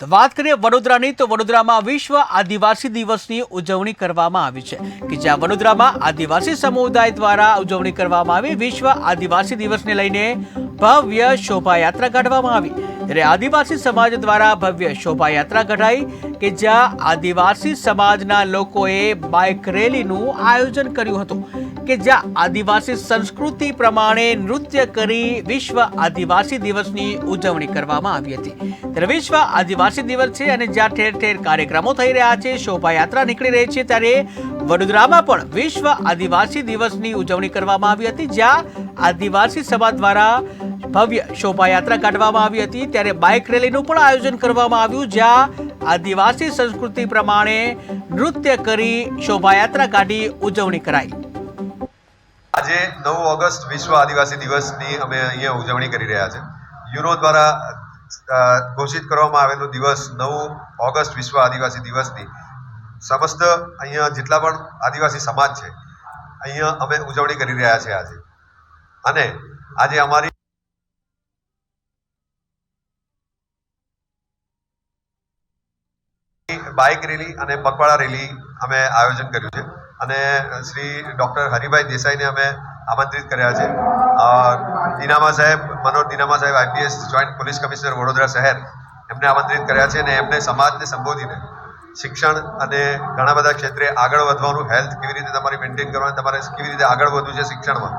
તો વાત કરીએ વડોદરાની, તો વડોદરામાં વિશ્વ આદિવાસી દિવસની ઉજવણી કરવામાં આવી છે કે જ્યાં વડોદરામાં આદિવાસી સમુદાય દ્વારા ઉજવણી કરવામાં આવી. વિશ્વ આદિવાસી દિવસને લઈને ભવ્ય શોભાયાત્રા કાઢવામાં આવી. ત્યારે આદિવાસી સમાજ દ્વારા ભવ્ય શોભાયાત્રા કઢાઈ કે જ્યાં આદિવાસી સમાજના લોકોએ બાઇક રેલીનું આયોજન કર્યું હતું. કે જ્યાં આદિવાસી સંસ્કૃતિ પ્રમાણે નૃત્ય કરી વિશ્વ આદિવાસી દિવસની ઉજવણી કરવામાં આવી હતી. ત્યારે વિશ્વ આદિવાસી દિવસ છે અને જ્યાં ઠેર ઠેર કાર્યક્રમો થઈ રહ્યા છે, શોભાયાત્રા નીકળી રહી છે, ત્યારે વડોદરામાં પણ વિશ્વ આદિવાસી દિવસની ઉજવણી કરવામાં આવી હતી, જ્યાં આદિવાસી સભા દ્વારા ભવ્ય શોભાયાત્રા કાઢવામાં આવી હતી. ત્યારે બાઇક રેલીનું પણ આયોજન કરવામાં આવ્યું, જ્યાં આદિવાસી સંસ્કૃતિ પ્રમાણે નૃત્ય કરી શોભાયાત્રા કાઢી ઉજવણી કરાઈ. આજે નવ ઓગસ્ટ વિશ્વ આદિવાસી દિવસની અમે અહીંયા ઉજવણી કરી રહ્યા છે. યુનો દ્વારા ઘોષિત કરવામાં આવેલો દિવસ નવ ઓગસ્ટ વિશ્વ આદિવાસી દિવસની સમસ્ત અહીંયા જેટલા પણ આદિવાસી સમાજ છે, અહીંયા અમે ઉજવણી કરી રહ્યા છે આજે. અને આજે અમારી બાઇક રેલી અને પગપાળા રેલી અમે આયોજન કર્યું છે. અને શ્રી ડૉક્ટર હરિભાઈ દેસાઈને અમે આમંત્રિત કર્યા છે. દિનામા સાહેબ મનોજ દિનામા સાહેબ IPS joint police commissioner Vadodara શહેર એમને આમંત્રિત કર્યા છે અને એમને સમાજને સંબોધીને શિક્ષણ અને ઘણા બધા ક્ષેત્રે આગળ વધવાનું, હેલ્થ કેવી રીતે તમારી મેન્ટેન કરવાનું, તમારે કેવી રીતે આગળ વધવું છે શિક્ષણમાં.